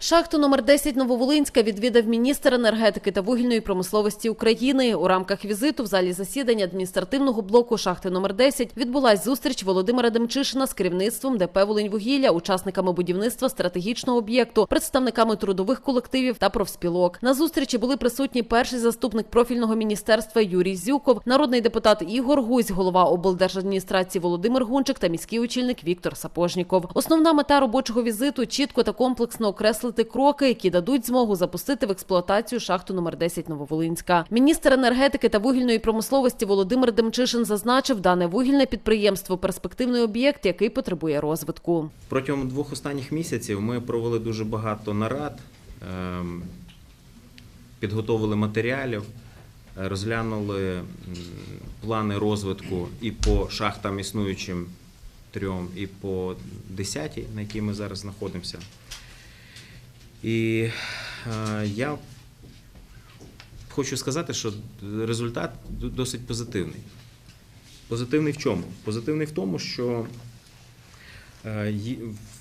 Шахту номер 10 Нововолинська відвідав міністр енергетики та вугільної промисловості України. У рамках візиту в залі засідань адміністративного блоку шахти номер 10 відбулась зустріч Володимира Демчишина з керівництвом ДП «Волиньвугілля», учасниками будівництва стратегічного об'єкту, представниками трудових колективів та профспілок. На зустрічі були присутні перший заступник профільного міністерства Юрій Зюков, народний депутат Ігор Гузь, голова облдержадміністрації Володимир Гунчик та міський очільник Віктор Сапожніков. Основна мета робочого візиту чітко та комплексно окреслити кроки, які дадуть змогу запустити в експлуатацію шахту номер 10 Нововолинська. Міністр енергетики та вугільної промисловості Володимир Демчишин зазначив, дане вугільне підприємство перспективний об'єкт, який потребує розвитку. Протягом двох останніх місяців ми провели дуже багато нарад, ем, підготовили матеріалів, розглянули плани розвитку і по шахтам існуючим трьом, і по десятій, на якій ми зараз знаходимося. І е, я хочу сказати, що результат досить позитивний. Позитивний в чому? Позитивний в тому, що Е,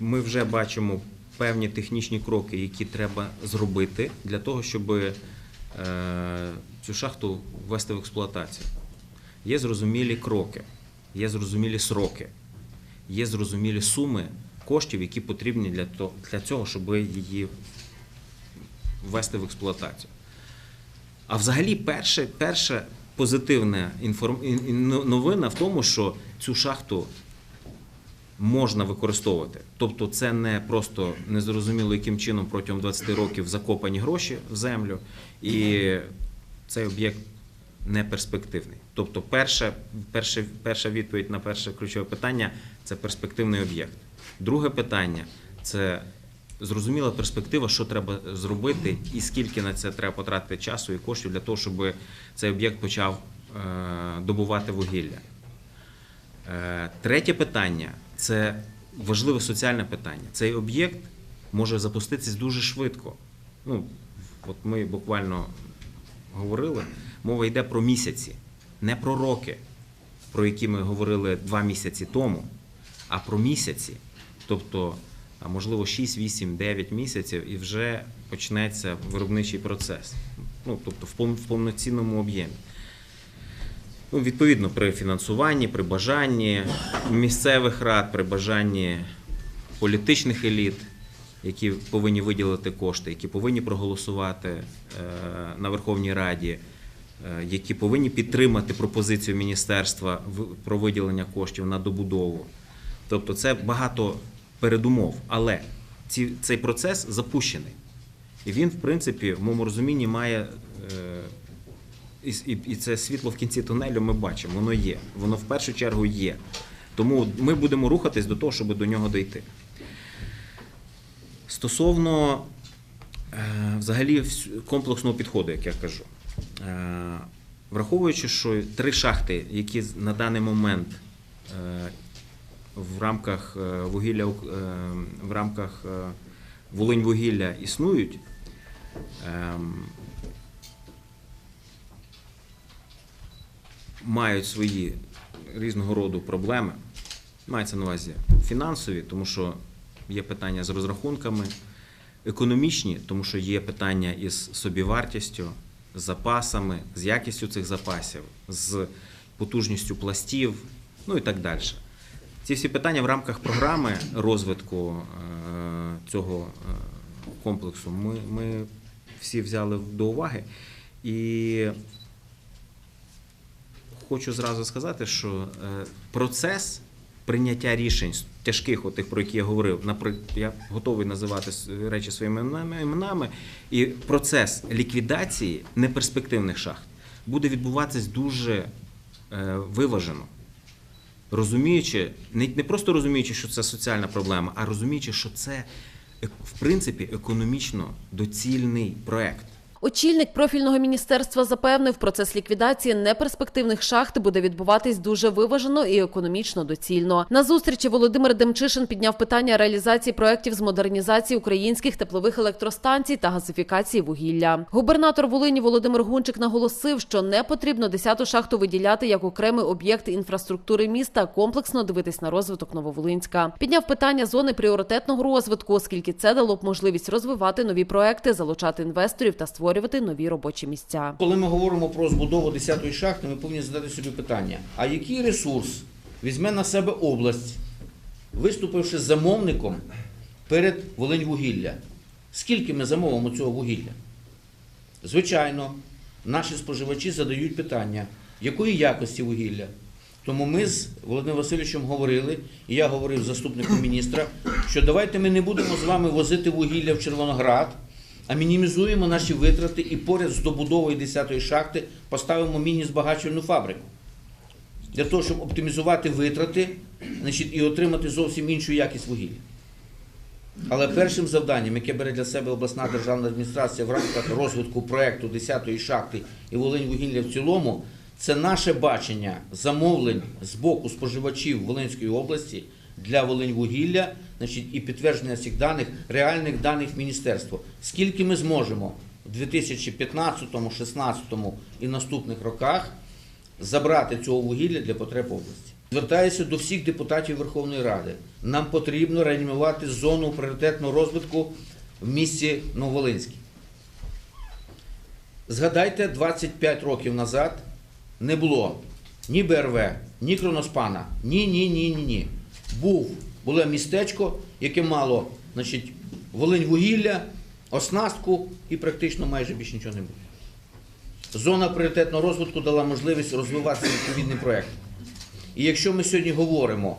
ми вже бачимо певні технічні кроки, які треба зробити для того, щоб е, цю шахту ввести в експлуатацію. Є зрозумілі кроки, є зрозумілі сроки, є зрозумілі суми коштів, які потрібні для цього, щоб її ввести в експлуатацію. А взагалі, перше, перша позитивна інформ... ін- ін- новина в тому, що цю шахту можна використовувати. Тобто це не просто незрозуміло, яким чином протягом 20 років закопані гроші в землю, і цей об'єкт не перспективний. Тобто, перша, перша, перша відповідь на перше ключове питання це перспективний об'єкт. Друге питання це зрозуміла перспектива, що треба зробити, і скільки на це треба потратити часу і коштів для того, щоб цей об'єкт почав е, добувати вугілля. Е, Третє питання це важливе соціальне питання. Цей об'єкт може запуститися дуже швидко. Ну, от ми буквально говорили, мова йде про місяці, не про роки, про які ми говорили два місяці тому, а про місяці. Тобто, можливо, 6, 8, 9 місяців і вже почнеться виробничий процес. Ну, тобто в пов- в повноцінному об'ємі. Ну, відповідно, при фінансуванні, при бажанні місцевих рад, при бажанні політичних еліт, які повинні виділити кошти, які повинні проголосувати е, на Верховній Раді, е, які повинні підтримати пропозицію міністерства про виділення коштів на добудову. Тобто це багато передумов, але ці, цей процес запущений. І він, в принципі, в моєму розумінні має. е, і, і, це світло в кінці тунелю ми бачимо, воно є. Воно в першу чергу є. Тому ми будемо рухатись до того, щоб до нього дійти. Стосовно е, взагалі комплексного підходу, як я кажу, е, враховуючи, що три шахти, які на даний момент в рамках е, вугілля е, в рамках е, Волиньвугілля існують. ем, мають свої різного роду проблеми. Мається на увазі фінансові, тому що є питання з розрахунками, економічні, тому що є питання із собівартістю, з запасами, з якістю цих запасів, з потужністю пластів, ну і так далі. Ці всі питання в рамках програми розвитку е, цього е, комплексу ми, ми всі взяли до уваги. І хочу зразу сказати, що е, процес прийняття рішень тяжких, отих, про які я говорив, напри- я готовий називати речі своїми іменами- і процес ліквідації неперспективних шахт буде відбуватися дуже виважено. Розуміючи, не, не просто розуміючи, що це соціальна проблема, а розуміючи, що це е, в принципі економічно доцільний проект. Очільник профільного міністерства запевнив, процес ліквідації неперспективних шахт буде відбуватись дуже виважено і економічно доцільно. На зустрічі Володимир Демчишин підняв питання реалізації проєктів з модернізації українських теплових електростанцій та газифікації вугілля. Губернатор Волині Володимир Гунчик наголосив, що не потрібно десяту шахту виділяти як окремий об'єкт інфраструктури міста, комплексно дивитись на розвиток Нововолинська. Підняв питання зони пріоритетного розвитку, оскільки це дало б можливість розвивати нові проекти, залучати інвесторів та створювати нові робочі місця. Коли ми говоримо про збудову 10-ї шахти, ми повинні задати собі питання: а який ресурс візьме на себе область, виступивши замовником перед Волиньвугілля? Скільки ми замовимо цього вугілля? Звичайно, наші споживачі задають питання, якої якості вугілля. Тому ми з Володимиром Васильовичем говорили, і я говорив з заступником міністра, що давайте ми не будемо з вами возити вугілля в Червоноград, а мінімізуємо наші витрати і поряд з добудовою 10-ї шахти поставимо міні-збагачувальну фабрику. Для того, щоб оптимізувати витрати значить, і отримати зовсім іншу якість вугілля. Але першим завданням, яке бере для себе обласна державна адміністрація в рамках розвитку проекту 10-ї шахти і Волинь-вугілля в цілому, це наше бачення замовлень з боку споживачів Волинської області для Волинь-вугілля, значить, і підтвердження цих даних, реальних даних в міністерство. Скільки ми зможемо в 2015, 2016 і наступних роках забрати цього вугілля для потреб області. Звертаюся до всіх депутатів Верховної Ради. Нам потрібно реанімувати зону пріоритетного розвитку в місті Нововолинській. Згадайте, 25 років назад не було ні БРВ, ні Кроноспана, ні, ні, ні, ні, ні. Був, було містечко, яке мало значить, Волинь вугілля, оснастку і практично майже більше нічого не було. Зона пріоритетного розвитку дала можливість розвивати відповідний проєкт. І якщо ми сьогодні говоримо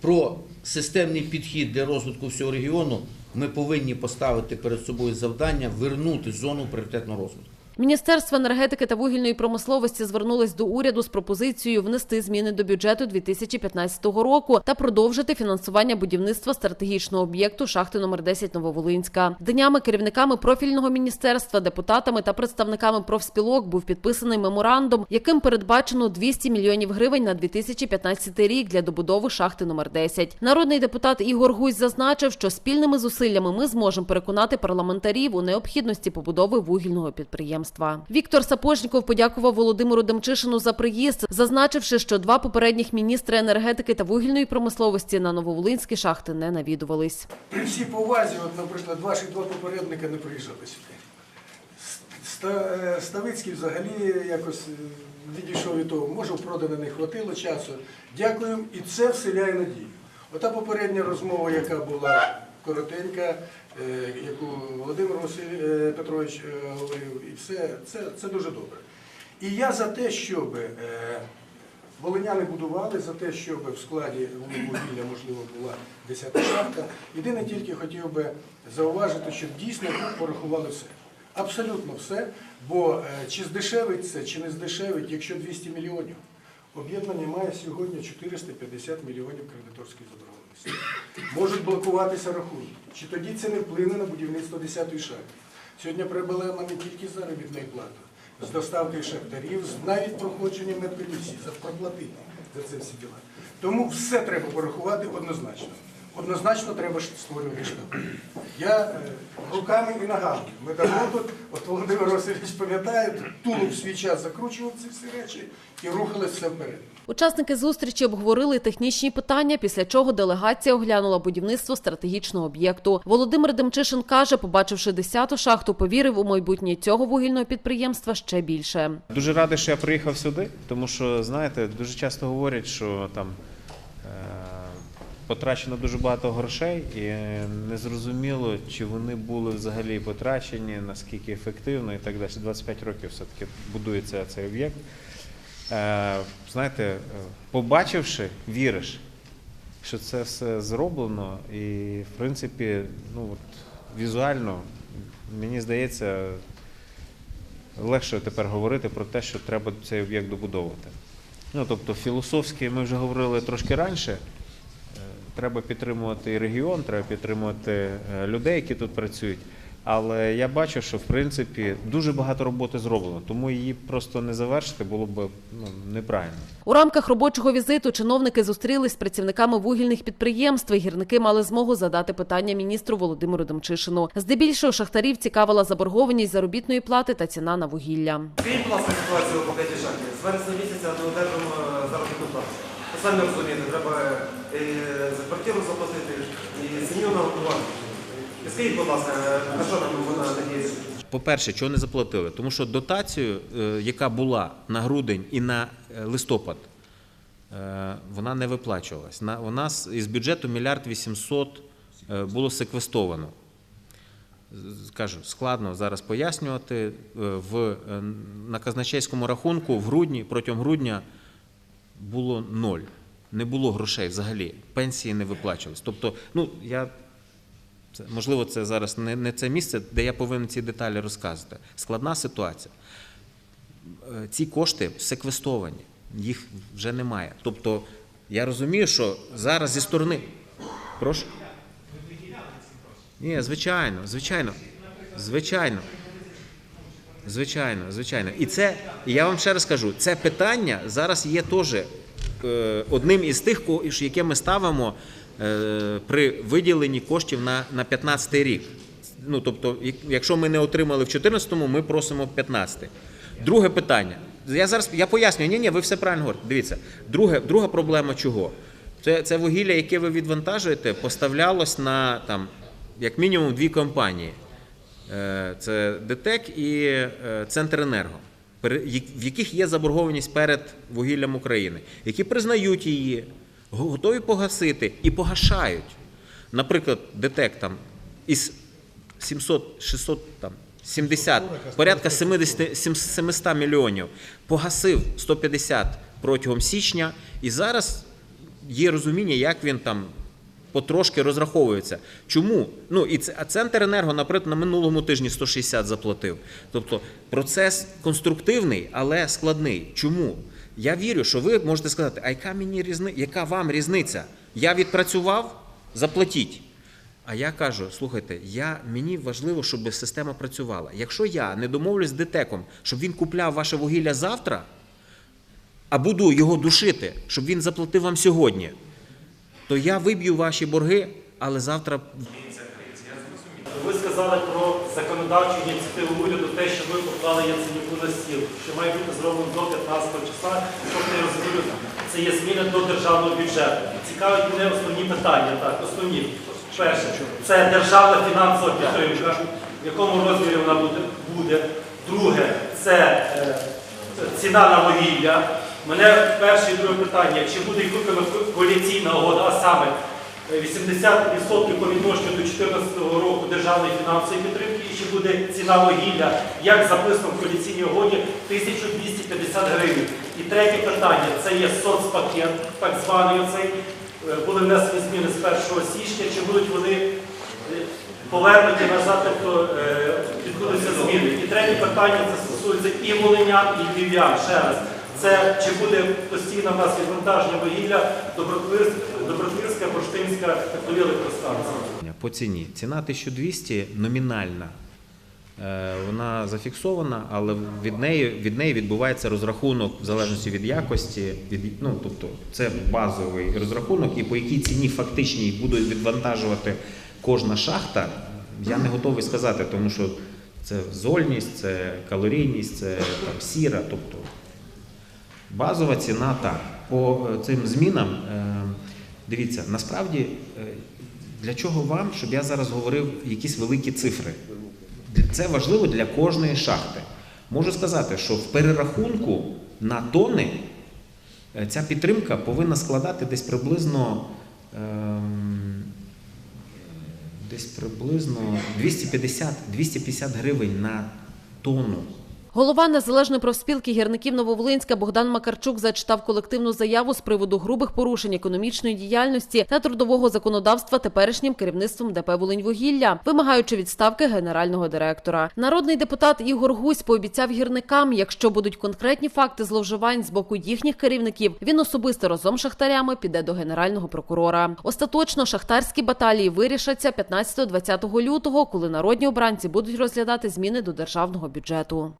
про системний підхід для розвитку всього регіону, ми повинні поставити перед собою завдання вернути зону пріоритетного розвитку. Міністерство енергетики та вугільної промисловості звернулось до уряду з пропозицією внести зміни до бюджету 2015 року та продовжити фінансування будівництва стратегічного об'єкту шахти номер 10 Нововолинська. Днями керівниками профільного міністерства, депутатами та представниками профспілок був підписаний меморандум, яким передбачено 200 мільйонів гривень на 2015 рік для добудови шахти номер 10. Народний депутат Ігор Гусь зазначив, що спільними зусиллями ми зможемо переконати парламентарів у необхідності побудови вугільного підприємства. Віктор Сапожніков подякував Володимиру Демчишину за приїзд, зазначивши, що два попередніх міністри енергетики та вугільної промисловості на нововолинські шахти не навідувались. При всій повазі, от, наприклад, ваші два попередника не приїжджали сюди. Е, Ставицький взагалі якось е, відійшов від того, може, в продане не хватило часу. Дякую, і це вселяє надію. Ота попередня розмова, яка була коротенька, яку Володимир Василь е, Петрович е, говорив, і все, це, це дуже добре. І я за те, щоб е, Волиняни будували за те, щоб в складі вугілля, можливо, була 10 шахта. Єдине тільки хотів би зауважити, щоб дійсно порахували все. Абсолютно все. Бо е, чи здешевить це, чи не здешевить, якщо 200 мільйонів. Об'єднання має сьогодні 450 мільйонів кредиторської заборгованості. Можуть блокуватися рахунки. Чи тоді це не вплине на будівництво 10-ї шахти? Сьогодні проблема не тільки з заробітною платою, з доставкою шахтарів, з навіть проходженням медкомісії, за проплатити за це всі діла. Тому все треба порахувати однозначно. Однозначно треба створювати штаб. Я е, руками і ногами. Ми давно тут, от Володимир Васильович пам'ятає, Тулуб свій час закручував ці всі речі і рухалися все вперед. Учасники зустрічі обговорили технічні питання, після чого делегація оглянула будівництво стратегічного об'єкту. Володимир Демчишин каже, побачивши 10-ту шахту, повірив у майбутнє цього вугільного підприємства ще більше. Дуже радий, що я приїхав сюди, тому що, знаєте, дуже часто говорять, що там е, потрачено дуже багато грошей, і незрозуміло, чи вони були взагалі потрачені, наскільки ефективно і так далі. 25 років все-таки будується цей об'єкт. Е, знаєте, е, побачивши, віриш, що це все зроблено, і в принципі, ну от візуально, мені здається, легше тепер говорити про те, що треба цей об'єкт добудовувати. Ну, тобто, філософськи ми вже говорили трошки раніше. Е, Треба підтримувати і регіон, треба підтримувати людей, які тут працюють. Але я бачу, що в принципі дуже багато роботи зроблено, тому її просто не завершити було б ну, неправильно. У рамках робочого візиту чиновники зустрілись з працівниками вугільних підприємств. і Гірники мали змогу задати питання міністру Володимиру Демчишину. Здебільшого шахтарів цікавила заборгованість заробітної плати та ціна на вугілля. Скажіть, будь ласка, ситуацію по шахті. З вересня місяця не одержимо е, заробітну плату. Самі розумієте, треба і за квартиру заплатити, і сім'ю нагодувати. І Скажіть, будь ласка, на що нам вона надіється? По-перше, чого не заплатили? Тому що дотацію, е, яка була на грудень і на е, листопад, е, вона не виплачувалась. У нас із бюджету мільярд вісімсот е, було секвестовано. Кажу, складно зараз пояснювати. Е, В, е, на казначейському рахунку в грудні, протягом грудня було ноль. Не було грошей взагалі. Пенсії не виплачувались. Тобто, ну, я це, можливо, це зараз не, не це місце, де я повинен ці деталі розказати. Складна ситуація. Е, Ці кошти секвестовані, їх вже немає. Тобто, я розумію, що зараз зі сторони. Прошу? Ні, звичайно, звичайно. Звичайно. Звичайно, звичайно. І це, я вам ще раз кажу, це питання зараз є теж е, одним із тих, яке ми ставимо при виділенні коштів на, на 15 рік. Ну, тобто, якщо ми не отримали в 14-му, ми просимо в 15 Друге питання. Я зараз я пояснюю, ні, ні, ви все правильно говорите. Дивіться, друге, друга проблема чого? Це, це вугілля, яке ви відвантажуєте, поставлялось на там, як мінімум дві компанії. Е, Це ДТЕК і е, Центренерго, в яких є заборгованість перед вугіллям України, які признають її, готові погасити і погашають. Наприклад, ДТЕК там із 700, 600, там, 70, порядка 70, 700 мільйонів, погасив 150 протягом січня, і зараз є розуміння, як він там потрошки розраховується. Чому? Ну і це а центр енерго, наприклад, на минулому тижні 160 заплатив. Тобто процес конструктивний, але складний. Чому? Я вірю, що ви можете сказати, а яка мені різни... яка вам різниця? Я відпрацював, заплатіть. А я кажу: слухайте, я, мені важливо, щоб система працювала. Якщо я не домовлюсь з ДТЕКом, щоб він купляв ваше вугілля завтра, а буду його душити, щоб він заплатив вам сьогодні, то я виб'ю ваші борги, але завтра Ви сказали про законодавчу ініціативу уряду, те, що ви поклали Яценюку на стіл, що має бути зроблено до 15 числа. Тобто я розумію, це є зміни до державного бюджету. Цікавить мене основні питання. Так, основні. Перше, це державна фінансова підтримка, в якому розмірі вона буде. Друге, це е, ціна на вугілля. Мене перше і друге питання, чи буде виконана коаліційна угода, а саме е, 80% по відношенню до 2014 року державної фінансової підтримки, і чи буде ціна вугілля, як записано в коаліційній угоді, 1250 гривень. І третє питання це є соцпакет, так званий оцей. Е, Були внесені зміни з 1 січня, чи будуть вони е, повернуті назад, тобто е, відбудуться зміни. І третє питання це стосується і волинян, і львів'ян. Ще раз. Це чи буде постійно в нас відвантаження вугілля Добротвирська, Бурштинська та Колі електростанція. по ціні. Ціна 1200 номінальна. Е, Вона зафіксована, але від неї, від неї відбувається розрахунок в залежності від якості. Від, ну, тобто це базовий розрахунок, і по якій ціні фактичній буде відвантажувати кожна шахта, я не готовий сказати, тому що це зольність, це калорійність, це там, сіра. Тобто базова ціна так. По е, цим змінам, е, дивіться, насправді, е, для чого вам, щоб я зараз говорив якісь великі цифри? Це важливо для кожної шахти. Можу сказати, що в перерахунку на тони ця підтримка повинна складати десь приблизно. ем, Десь приблизно 250, 250 гривень на тонну. Голова незалежної профспілки гірників Нововолинська Богдан Макарчук зачитав колективну заяву з приводу грубих порушень економічної діяльності та трудового законодавства теперішнім керівництвом ДП «Волиньвугілля», вимагаючи відставки генерального директора. Народний депутат Ігор Гусь пообіцяв гірникам, якщо будуть конкретні факти зловживань з боку їхніх керівників, він особисто разом з шахтарями піде до генерального прокурора. Остаточно шахтарські баталії вирішаться 15-20 лютого, коли народні обранці будуть розглядати зміни до державного бюджету.